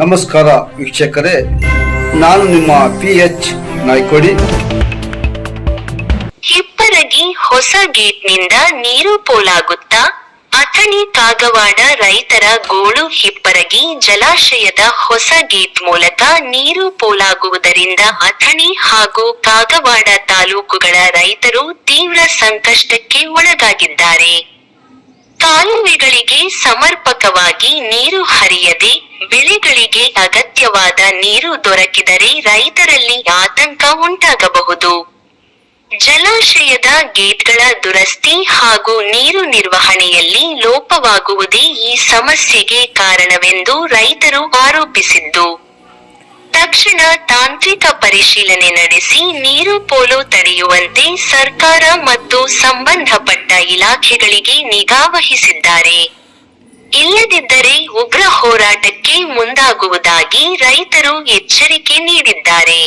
ನಮಸ್ಕಾರ ವೀಕ್ಷಕರೇ, ನಾನು ನಿಮ್ಮ ಪಿ ಎಚ್ ನಾಯ್ಕೋಡಿ. ಹಿಪ್ಪರಗಿ ಹೊಸ ಗೇಟ್ನಿಂದ ನೀರು ಪೋಲಾಗುತ್ತಾ, ಅಥಣಿ ಕಾಗವಾಡ ರೈತರ ಗೋಳು ಹಿಪ್ಪರಗಿ ಜಲಾಶಯದ ಹೊಸ ಗೇಟ್ ಮೂಲಕ ನೀರು ಪೋಲಾಗುವುದರಿಂದ ಅಥಣಿ ಹಾಗೂ ಕಾಗವಾಡ ತಾಲೂಕುಗಳ ರೈತರು ತೀವ್ರ ಸಂಕಷ್ಟಕ್ಕೆ ಒಳಗಾಗಿದ್ದಾರೆ. ಕಾಲುವೆಗಳಿಗೆ ಸಮರ್ಪಕವಾಗಿ ನೀರು ಹರಿಯದೆ ಬೆಳೆಗಳಿಗೆ ಅಗತ್ಯವಾದ ನೀರು ದೊರಕಿದರೆ ರೈತರಲ್ಲಿ ಆತಂಕ ಉಂಟಾಗಬಹುದು. ಜಲಾಶಯದ ಗೇಟ್ಗಳ ದುರಸ್ತಿ ಹಾಗೂ ನೀರು ನಿರ್ವಹಣೆಯಲ್ಲಿ ಲೋಪವಾಗುವುದೇ ಈ ಸಮಸ್ಯೆಗೆ ಕಾರಣವೆಂದು ರೈತರು ಆರೋಪಿಸಿದ್ದು. ತಕ್ಷಣ ತಾಂತ್ರಿಕ ಪರಿಶೀಲನೆ ನಡೆಸಿ ನೀರು ಪೋಲು ತಡೆಯುವಂತೆ ಸರ್ಕಾರ ಮತ್ತು ಸಂಬಂಧಪಟ್ಟ ಇಲಾಖೆಗಳಿಗೆ ನಿಗಾ ವಹಿಸಿದ್ದಾರೆ. ಇಲ್ಲದಿದ್ದರೆ ಉಗ್ರ ಹೋರಾಟಕ್ಕೆ ಮುಂದಾಗುವುದಾಗಿ ರೈತರು ಎಚ್ಚರಿಕೆ ನೀಡಿದ್ದಾರೆ.